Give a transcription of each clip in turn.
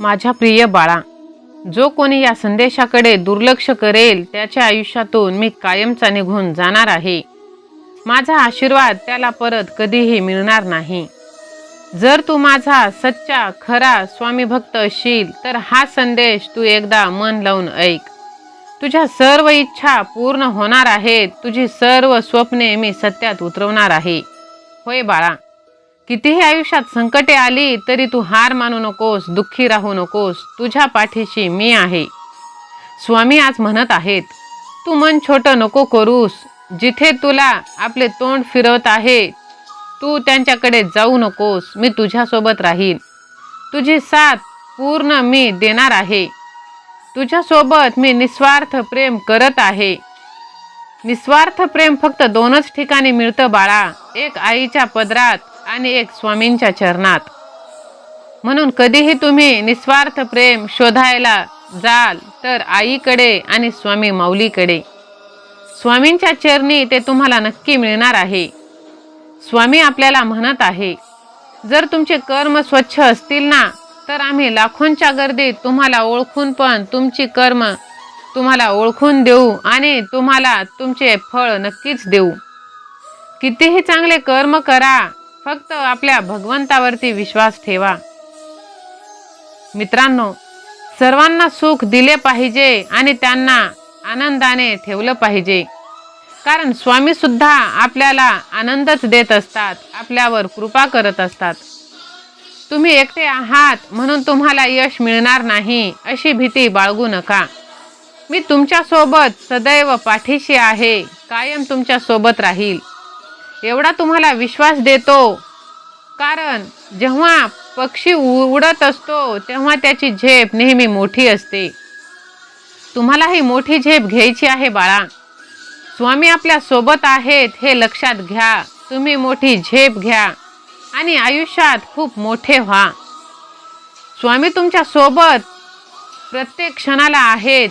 माझ्या प्रिय बाळा जो कोणी या संदेशाकडे दुर्लक्ष करेल त्याच्या आयुष्यातून मी कायमचा निघून जाणार आहे. माझा आशीर्वाद त्याला परत कधीही मिळणार नाही. जर तू माझा सच्चा खरा स्वामीभक्त असशील तर हा संदेश तू एकदा मन लावून ऐक. तुझ्या सर्व इच्छा पूर्ण होणार आहेत तुझी सर्व स्वप्ने मी सत्यात उतरवणार आहे. होय बाळा कितीही आयुष्यात संकटे आली तरी तू हार मानू नकोस दुःखी राहू नकोस. तुझ्या पाठीशी मी आहे. स्वामी आज म्हणत आहेत तू मन छोटं नको करूस. जिथे तुला आपले तोंड फिरवत आहे तू त्यांच्याकडे जाऊ नकोस. मी तुझ्यासोबत राहीन. तुझी साथ पूर्ण मी देणार आहे. तुझ्यासोबत मी निस्वार्थ प्रेम करत आहे. निस्वार्थ प्रेम फक्त दोनच ठिकाणी मिळतं बाळा. एक आईच्या पदरात आणि एक स्वामींच्या चरणात. म्हणून कधीही तुम्ही निस्वार्थ प्रेम शोधायला जाल तर आईकडे आणि स्वामी माऊलीकडे. स्वामींच्या चरणी ते तुम्हाला नक्की मिळणार आहे. स्वामी आपल्याला म्हणत आहे जर तुमचे कर्म स्वच्छ असतील ना तर आम्ही लाखोंच्या गर्दीत तुम्हाला ओळखून पण तुमची कर्म तुम्हाला ओळखून देऊ आणि तुम्हाला तुमचे फळ नक्कीच देऊ. कितीही चांगले कर्म करा फक्त आपल्या भगवंतावरती विश्वास ठेवा. मित्रांनो सर्वांना सुख दिले पाहिजे आणि त्यांना आनंदाने ठेवलं पाहिजे. कारण स्वामी सुद्धा आपल्याला आनंदच देत असतात आपल्यावर कृपा करत असतात. तुम्ही एकटे आहात म्हणून तुम्हाला यश मिळणार नाही अशी भीती बाळगू नका. मी तुमच्यासोबत सदैव पाठीशी आहे कायम तुमच्यासोबत राहील. एवढा तुम्हाला विश्वास देतो. कारण जेव्हा पक्षी उडत असतो तेव्हा त्याची झेप नेहमी मोठी असते. तुम्हाला ही मोठी झेप घ्यायची आहे बाळा. स्वामी आपल्यासोबत आहेत हे लक्षात घ्या. तुम्ही मोठी झेप घ्या आणि आयुष्यात खूप मोठे व्हा. स्वामी तुमच्यासोबत प्रत्येक क्षणाला आहेत.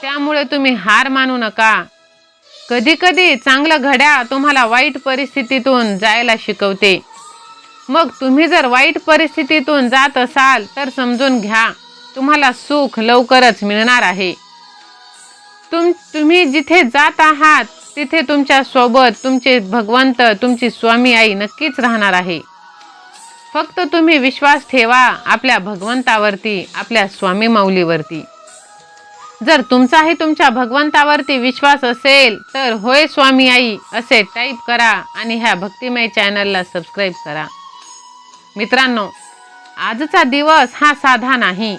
त्यामुळे तुम्ही हार मानू नका. कधी कधी चांगलं घड्याळ तुम्हाला वाईट परिस्थितीतून जायला शिकवते. मग तुम्ही जर वाईट परिस्थितीतून जात असाल तर समजून घ्या तुम्हाला सुख लवकरच मिळणार आहे. तुम तुम्ही जिथे जात आहात तिथे तुमच्यासोबत तुमचे भगवंत तुमची स्वामी आई नक्कीच राहणार आहे. फक्त तुम्ही विश्वास ठेवा आपल्या भगवंतावरती आपल्या स्वामी माऊलीवरती. जर तुमचाही तुमच्या भगवंतावरती विश्वास असेल तर होय स्वामी आई असे टाईप करा आणि ह्या भक्तिमय चॅनलला सबस्क्राईब करा. मित्रांनो आजचा दिवस हा साधा नाही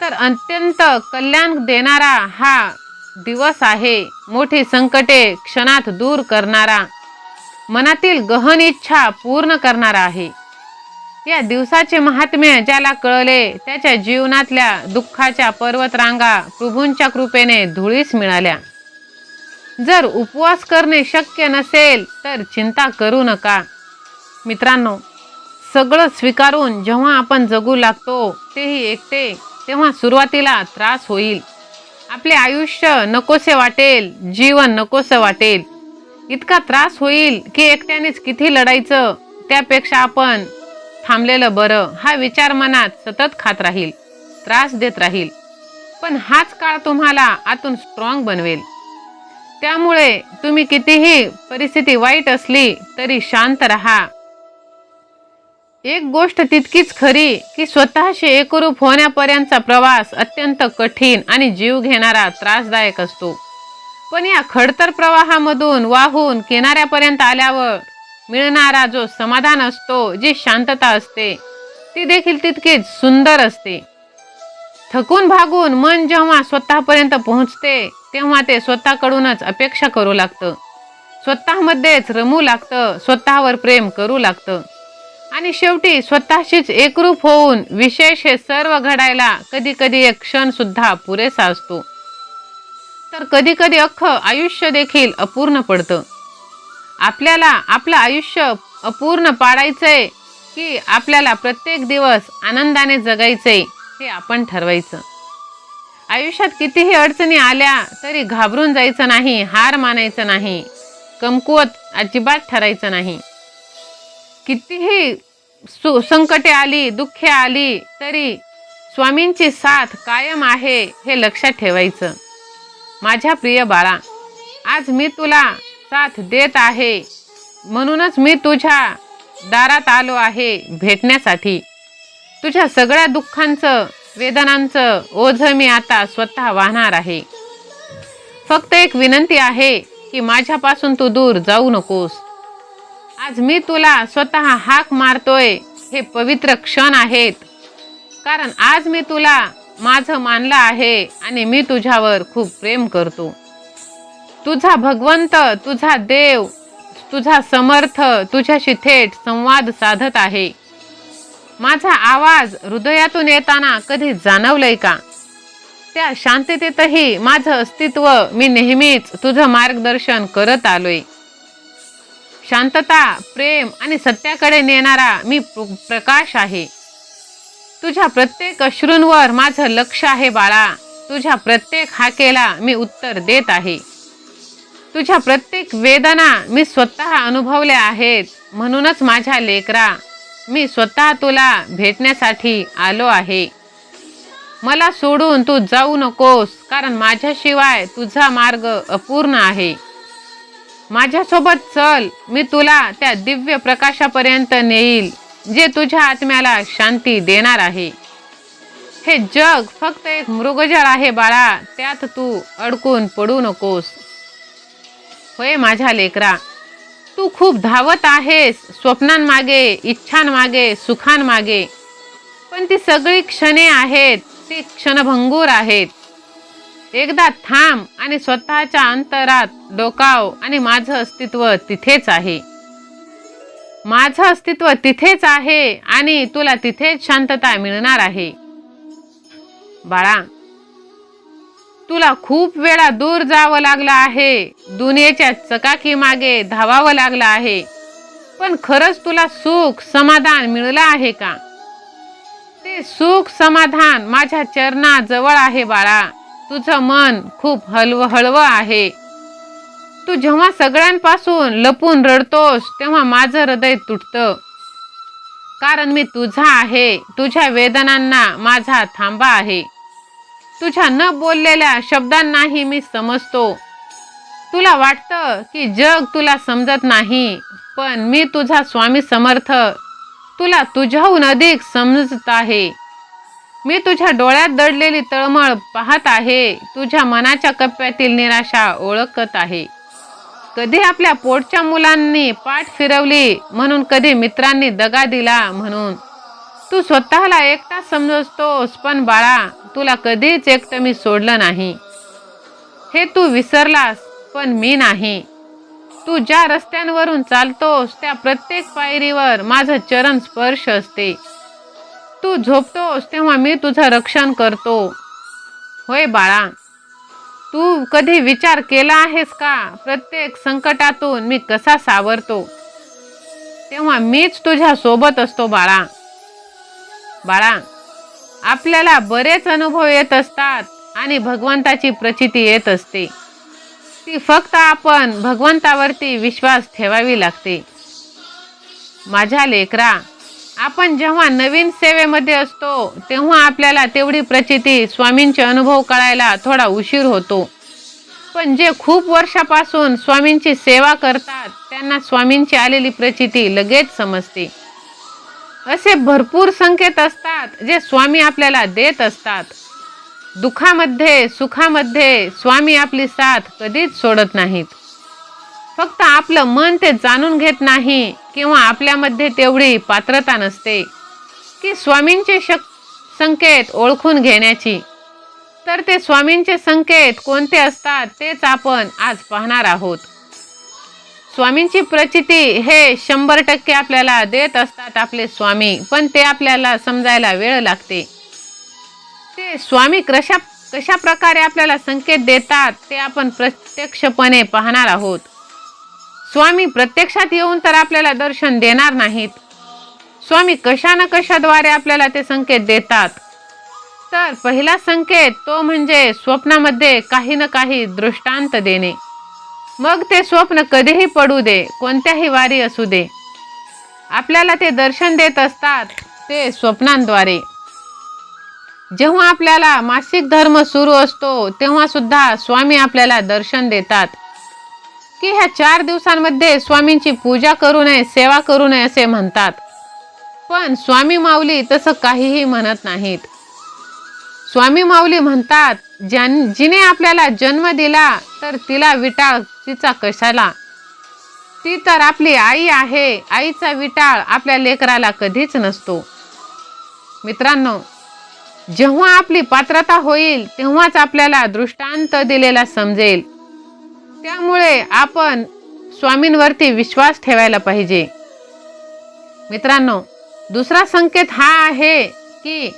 तर अत्यंत कल्याण देणारा हा दिवस आहे. मोठी संकटे क्षणात दूर करणारा मनातील गहन इच्छा पूर्ण करणारा आहे. या दिवसाचे महात्म्य ज्याला कळले त्याच्या जीवनातल्या दुःखाच्या पर्वतरांगा प्रभूंच्या कृपेने धुळीस मिळाल्या. जर उपवास करणे शक्य नसेल तर चिंता करू नका. मित्रांनो सगळं स्वीकारून जेव्हा आपण जगू लागतो तेही एकटे तेव्हा सुरुवातीला त्रास होईल. आपले आयुष्य नकोसे वाटेल जीवन नकोसं वाटेल. इतका त्रास होईल की एकट्यानेच किती लढायचं त्यापेक्षा आपण थांबलेलं बरं. हा विचार मनात सतत खात राहील. त्रास देत राहील. पण हाच काळ तुम्हाला आतून स्ट्रॉंग बनवेल. त्यामुळे तुम्ही कितीही परिस्थिती वाईट असली तरी शांत राहा. एक गोष्ट तितकीच खरी की स्वतःशी एकरूप होण्यापर्यंतचा प्रवास अत्यंत कठीण आणि जीव घेणारा त्रासदायक असतो. पण या खडतर प्रवाहामधून वाहून किनाऱ्यापर्यंत आल्यावर मिळणारा जो समाधान असतो जी शांतता असते ती देखील तितकीच सुंदर असते. थकून भागून मन जेव्हा स्वतःपर्यंत पोहोचते तेव्हा ते स्वतःकडूनच अपेक्षा करू लागतं. स्वतःमध्येच रमू लागतं स्वतःवर प्रेम करू लागतं. आणि शेवटी स्वतःशीच एकरूप होऊन विशेष हे सर्व घडायला कधी कधी एक क्षण सुद्धा पुरेसा असतो. तर कधी कधी अख्खं आयुष्य देखील अपूर्ण पडतं. आपल्याला आपलं आयुष्य अपूर्ण पाडायचंय की आपल्याला प्रत्येक दिवस आनंदाने जगायचंय हे आपण ठरवायचं. आयुष्यात कितीही अडचणी आल्या तरी घाबरून जायचं नाही हार मानायचं नाही कमकुवत अजिबात ठरायचं नाही. कितीही सु संकटे आली दुःखे आली तरी स्वामींची साथ कायम आहे हे लक्षात ठेवायचं. माझ्या प्रिय बाळा आज मी तुला साथ देत आहे. म्हणूनच मी तुझ्या दारात आलो आहे भेटण्यासाठी. तुझ्या सगळ्या दुःखांचं वेदनांचं ओझं मी आता स्वतः वाहणार आहे. फक्त एक विनंती आहे की माझ्यापासून तू दूर जाऊ नकोस. आज मी तुला स्वतः हाक मारतोय हे पवित्र क्षण आहेत. कारण आज मी तुला माझं मानलं आहे आणि मी तुझ्यावर खूप प्रेम करतो. तुझा भगवंत तुझा देव तुझा समर्थ तुझ्याशी थेट संवाद साधत आहे. माझा आवाज हृदयातून येताना कधी जाणवलंय का? त्या शांततेतही माझं अस्तित्व मी नेहमीच तुझं मार्गदर्शन करत आलोय. शांतता प्रेम आणि सत्याकडे नेणारा मी प्रकाश आहे. तुझ्या प्रत्येक अश्रूंवर माझं लक्ष आहे बाळा. तुझ्या प्रत्येक हाकेला मी उत्तर देत आहे. तुझ्या प्रत्येक वेदना मी स्वतः अनुभवल्या आहेत. म्हणूनच माझ्या लेकरा मी स्वतः तुला भेटण्यासाठी आलो आहे. मला सोडून तू जाऊ नकोस कारण माझ्याशिवाय तुझा मार्ग अपूर्ण आहे. माझ्यासोबत चल मी तुला त्या दिव्य प्रकाशापर्यंत नेईल जे तुझ्या आत्म्याला शांती देणार आहे. हे जग फक्त एक मृगजळ आहे बाळा त्यात तू अडकून पडू नकोस. होय माझ्या लेकरा. तू खूप धावत आहेस स्वप्नांमागे इच्छांमागे सुखांमागे पण ती सगळी क्षणे आहेत ती क्षणभंगूर आहेत. एकदा थांब आणि स्वतःच्या अंतरात डोकाव आणि माझं अस्तित्व तिथेच आहे. माझं अस्तित्व तिथेच आहे आणि तुला तिथेच शांतता मिळणार आहे. बाळा तुला खूप वेळा दूर जावं लागलं आहे. दुनियेच्या चकाकी मागे धावावं लागलं आहे. पण खरंच तुला सुख समाधान मिळलं आहे का? ते सुख समाधान माझ्या चरणाजवळ आहे बाळा. तुझं मन खूप हलव हळव आहे. तू जेव्हा सगळ्यांपासून लपून रडतोस तेव्हा माझं हृदय तुटतं. कारण मी तुझा आहे. तुझ्या वेदनांना माझा थांबा आहे. तुझ्या न बोललेल्या शब्दांनाही मी समजतो. तुला वाटतं की जग तुला समजत नाही पण मी तुझा स्वामी समर्थ. तुला तुझ्याहून अधिक समजत आहे. मी तुझ्या डोळ्यात दडलेली तळमळ पाहत आहे तुझ्या मनाच्या कप्प्यातील निराशा ओळखत आहे. कधी आपल्या पोटच्या मुलांनी पाठ फिरवली म्हणून कधी मित्रांनी दगा दिला म्हणून. तू स्वतःला एकटा समजतोस पण बाळा तुला कधीच एकटं मी सोडलं नाही. हे तू विसरलास पण मी नाही. तू ज्या रस्त्यांवरून चालतोस त्या प्रत्येक पायरीवर माझं चरण स्पर्श असते. तू झोपतोस तेव्हा मी तुझं रक्षण करतो. होय बाळा तू कधी विचार केला आहेस का? प्रत्येक संकटातून मी कसा सावरतो? तेव्हा मीच तुझ्या सोबत असतो बाळा. बाळा आपल्याला बरेच अनुभव येत असतात आणि भगवंताची प्रचिती येत असते. ती फक्त आपण भगवंतावरती विश्वास ठेवावी लागते. माझ्या लेकरा आपण जेव्हा नवीन सेवेमध्ये असतो तेव्हा आपल्याला तेवढी प्रचिती स्वामींचे अनुभव कळायला थोडा उशीर होतो. पण जे खूप वर्षापासून स्वामींची सेवा करतात त्यांना स्वामींची आलेली प्रचिती लगेच समजते. असे भरपूर संकेत असतात जे स्वामी आपल्याला देत असतात. दुःखामध्ये सुखामध्ये स्वामी आपली साथ कधीच सोडत नाहीत. फक्त आपलं मन ते जाणून घेत नाही किंवा आपल्यामध्ये तेवढी पात्रता नसते. की स्वामींचे शक संकेत ओळखून घेण्याची. तर ते स्वामींचे संकेत कोणते असतात तेच आपण आज पाहणार आहोत. स्वामींची प्रचिती हे शंभर टक्के आपल्याला देत असतात आपले स्वामी पण ते आपल्याला समजायला वेळ लागते. ते स्वामी कशा कशा प्रकारे आपल्याला संकेत देतात ते आपण प्रत्यक्षपणे पाहणार आहोत. स्वामी प्रत्यक्षात येऊन तर आपल्याला दर्शन देणार नाहीत. स्वामी कशा न कशाद्वारे आपल्याला ते संकेत देतात? तर पहिला संकेत तो म्हणजे स्वप्नामध्ये काही ना काही दृष्टांत देणे. मग ते स्वप्न कधीही पडू दे कोणत्याही वारी असू दे. आपल्याला ते दर्शन देत असतात ते स्वप्नांद्वारे. जेव्हा आपल्याला मासिक धर्म सुरू असतो तेव्हा सुद्धा स्वामी आपल्याला दर्शन देतात. की ह्या चार दिवसांमध्ये स्वामींची पूजा करू नये सेवा करू नये असे म्हणतात. पण स्वामी माऊली तसं काहीही म्हणत नाहीत. स्वामी माऊली म्हणतात ज्यां जिने आपल्याला जन्म दिला तर तिला विटाळ तिचा कशाला? ती तर आपली आई आहे. आईचा विटाळ आपल्या लेकराला कधीच नसतो. मित्रांनो जेव्हा आपली पात्रता होईल तेव्हाच आपल्याला दृष्टांत दिलेला समजेल. त्यामुळे आपण स्वामींवरती विश्वास ठेवायला पाहिजे. मित्रांनो दुसरा संकेत हा आहे की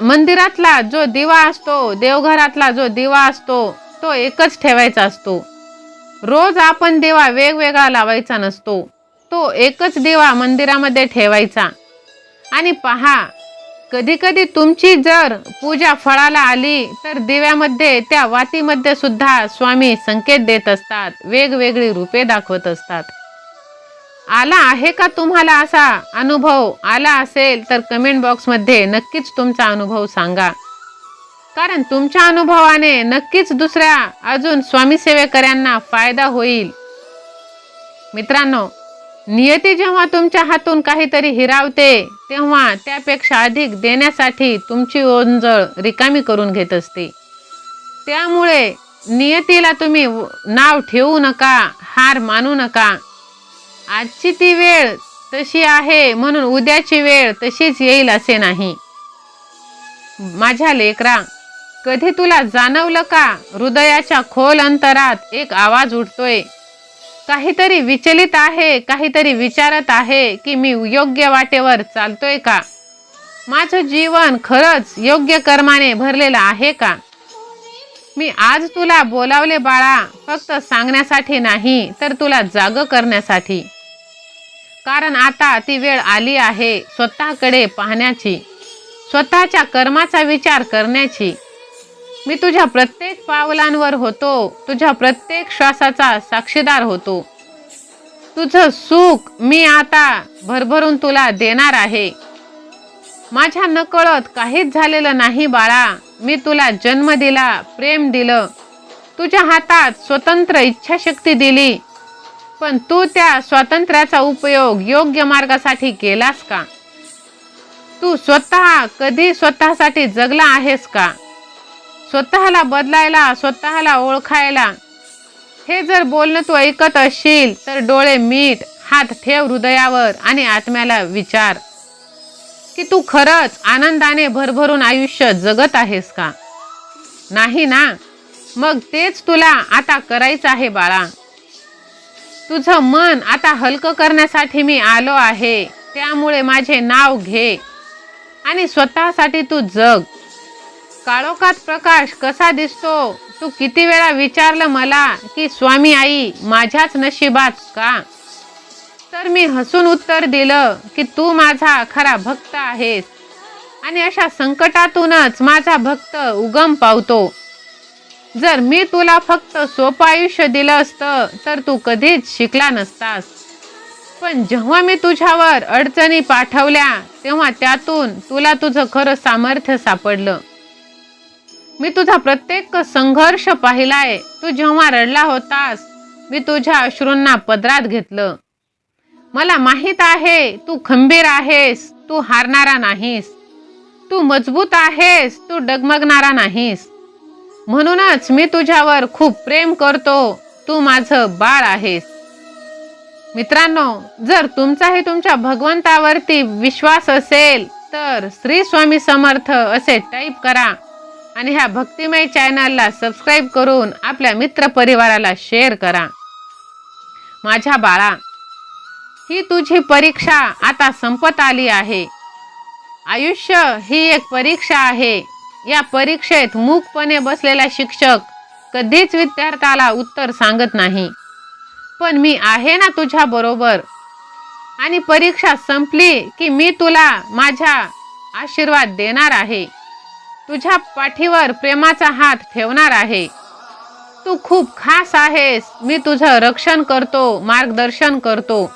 मंदिरातला जो दिवा असतो देवघरातला जो दिवा असतो तो एकच ठेवायचा असतो. रोज आपण दिवा वेगवेगळा लावायचा नसतो. तो एकच दिवा मंदिरामध्ये ठेवायचा. आणि पहा कधीकधी तुमची जर पूजा फळाला आली तर दिव्यामध्ये त्या वातीमध्ये सुद्धा स्वामी संकेत देत असतात. वेगवेगळी रूपे दाखवत असतात. आला आहे का तुम्हाला असा अनुभव? आला असेल तर कमेंट बॉक्समध्ये नक्कीच तुमचा अनुभव सांगा. कारण तुमच्या अनुभवाने नक्कीच दुसऱ्या अजून स्वामी सेवेकऱ्यांना फायदा होईल. मित्रांनो नियती जेव्हा तुमच्या हातून काहीतरी हिरावते तेव्हा त्यापेक्षा अधिक देण्यासाठी तुमची ओंजळ रिकामी करून घेत असते. त्यामुळे नियतीला तुम्ही नाव ठेवू नका हार मानू नका आजची ती वेळ तशी आहे म्हणून उद्याची वेळ तशीच येईल असे नाही. माझ्या लेकरा कधी तुला जाणवलं का हृदयाच्या खोल अंतरात एक आवाज उठतोय? काहीतरी विचलित आहे काहीतरी विचारत आहे की मी योग्य वाटेवर चालतोय का? माझं जीवन खरंच योग्य कर्माने भरलेलं आहे का? मी आज तुला बोलावले बाळा फक्त सांगण्यासाठी नाही तर तुला जाग करण्यासाठी. कारण आता ती वेळ आली आहे स्वतःकडे पाहण्याची. स्वतःच्या कर्माचा विचार करण्याची. मी तुझ्या प्रत्येक पावलांवर होतो तुझ्या प्रत्येक श्वासाचा साक्षीदार होतो. तुझं सुख मी आता भरभरून तुला देणार आहे. माझ्या नकळत काहीच झालेलं नाही बाळा मी तुला जन्म दिला प्रेम दिलं. तुझ्या हातात स्वतंत्र इच्छाशक्ती दिली. पण तू त्या स्वातंत्र्याचा उपयोग योग्य मार्गासाठी केलास का? तू स्वतः कधी स्वतःसाठी जगला आहेस का? स्वतःला बदलायला स्वतःला ओळखायला? हे जर बोलणं तू ऐकत असशील तर डोळे मीठ हात ठेव हृदयावर आणि आत्म्याला विचार. की तू खरंच आनंदाने भरभरून आयुष्य जगत आहेस का? नाही ना? मग तेच तुला आता करायचं आहे बाळा. तुझं मन आता हलकं करण्यासाठी मी आलो आहे. त्यामुळे माझे नाव घे. आणि स्वतःसाठी तू जग. काळोखात प्रकाश कसा दिसतो? तू किती वेळा विचारलं मला की स्वामी आई माझ्याच नशिबात का? तर मी हसून उत्तर दिलं की तू माझा खरा भक्त आहेस. आणि अशा संकटातूनच माझा भक्त उगम पावतो. जर मी तुला फक्त सोपं आयुष्य दिलं असतं तर तू कधीच शिकला नसतास. पण जेव्हा मी तुझ्यावर अडचणी पाठवल्या तेव्हा त्यातून तुला तुझं खरं सामर्थ्य सापडलं. मी तुझा प्रत्येक संघर्ष पाहिलाय. तू जेव्हा रडला होतास मी तुझ्या अश्रूंना पदरात घेतलं. मला माहीत आहे तू खंबीर आहेस तू हारणारा नाहीस. तू मजबूत आहेस तू डगमगणारा नाहीस. म्हणूनच मी तुझ्यावर खूप प्रेम करतो. तू माझं बाळ आहेस. मित्रांनो जर तुमचाही तुमच्या भगवंतावरती विश्वास असेल तर श्री स्वामी समर्थ असे टाईप करा. आणि ह्या भक्तिमय चॅनलला सबस्क्राईब करून आपल्या मित्रपरिवाराला शेअर करा. माझ्या बाळा ही तुझी परीक्षा आता संपत आली आहे. आयुष्य ही एक परीक्षा आहे. या परीक्षेत मूकपणे बसलेला शिक्षक कधीच विद्यार्थ्याला उत्तर सांगत नाही. पण मी आहे ना तुझ्या बरोबर. आणि परीक्षा संपली की मी तुला माझ्या आशीर्वाद देणार आहे. तुझ्या पाठीवर प्रेमाचा हात ठेवणार आहे. तू खूप खास आहेस. मी तुझं रक्षण करतो मार्गदर्शन करतो.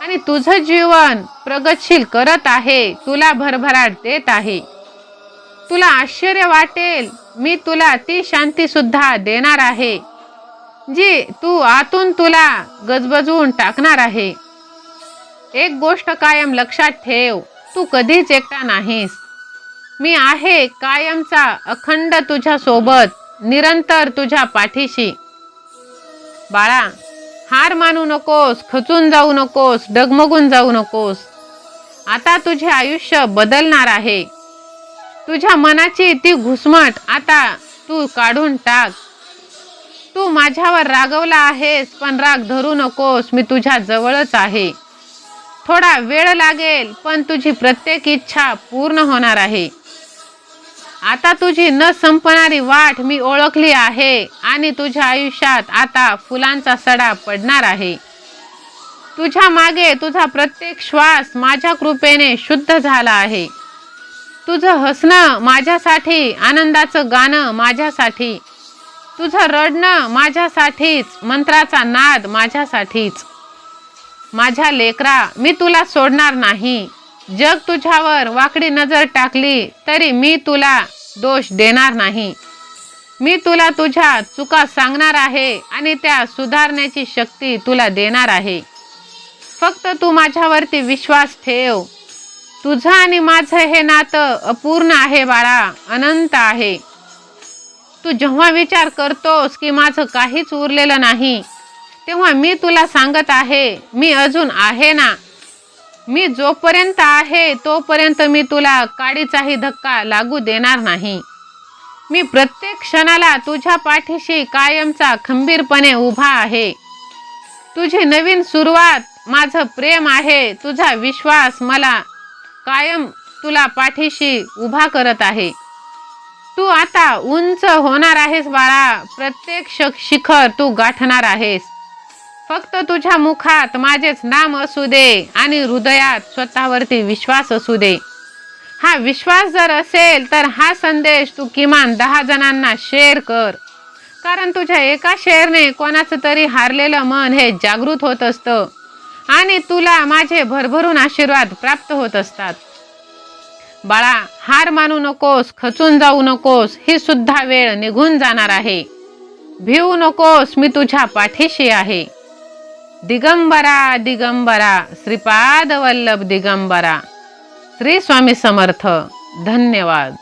आणि तुझं जीवन प्रगतशील करत आहे. तुला भरभराट देत आहे. तुला आश्चर्य वाटेल. मी तुला ती शांती सुद्धा देणार आहे जी तू आतून तुला गजबजवून टाकणार आहे. एक गोष्ट कायम लक्षात ठेव तू कधीच एकटा नाहीस. मी आहे कायमचा अखंड तुझ्या सोबत निरंतर तुझ्या पाठीशी. बाळा हार मानू नकोस खचून जाऊ नकोस डगमगून जाऊ नकोस. आता तुझे आयुष्य बदलणार आहे. तुझ्या मनाची ती घुसमट आता तू काढून टाक. तू माझ्यावर रागवला आहेस पण राग धरू नकोस मी तुझ्या जवळच आहे. थोडा वेळ लागेल पण तुझी प्रत्येक इच्छा पूर्ण होणार आहे. आता तुझी न संपणारी वाट मी ओळखली आहे आणि तुझ्या आयुष्यात आता फुलांचा सडा पडणार आहे. तुझ्या मागे तुझा प्रत्येक श्वास माझ्या कृपेने शुद्ध झाला आहे. तुझं हसणं माझ्यासाठी आनंदाचं गाणं माझ्यासाठी. तुझं रडणं माझ्यासाठीच मंत्राचा नाद माझ्यासाठीच. माझ्या लेकरा मी तुला सोडणार नाही. जग तुझ्यावर वाकडी नजर टाकली तरी मी तुला दोष देणार नाही. मी तुला तुझ्या चुका सांगणार आहे आणि त्या सुधारण्याची शक्ती तुला देणार आहे. फक्त तू माझ्यावरती विश्वास ठेव. तुझं आणि माझं हे नातं अपूर्ण आहे बाळा अनंत आहे. तू जेव्हा विचार करतोस की माझं काहीच उरलेलं नाही तेव्हा मी तुला सांगत आहे मी अजून आहे ना. मी जोपर्यंत आहे तोपर्यंत मी तुला काडीचाही धक्का लागू देणार नाही. मी प्रत्येक क्षणाला तुझ्या पाठीशी कायमचा खंबीरपणे उभा आहे. तुझी नवीन सुरुवात माझं प्रेम आहे तुझा विश्वास मला कायम तुला पाठीशी उभा करत आहे. तू आता उंच होणार आहेस बाळा. प्रत्येक श- शिखर तू गाठणार आहेस. फक्त तुझ्या मुखात माझेच नाम असू दे आणि हृदयात स्वतःवरती विश्वास असू दे. हा विश्वास जर असेल तर हा संदेश तू किमान दहा जणांना शेअर कर. कारण तुझ्या एका शेअरने कोणाचं तरी हारलेलं मन हे जागृत होत असतं. आणि तुला माझे भरभरून आशीर्वाद प्राप्त होत असतात. बाळा हार मानू नकोस खचून जाऊ नकोस ही सुद्धा वेळ निघून जाणार आहे. भिवू नकोस मी तुझ्या पाठीशी आहे. दिगंबरा दिगंबरा श्रीपाद वल्लभ दिगंबरा. श्री स्वामी समर्थ धन्यवाद.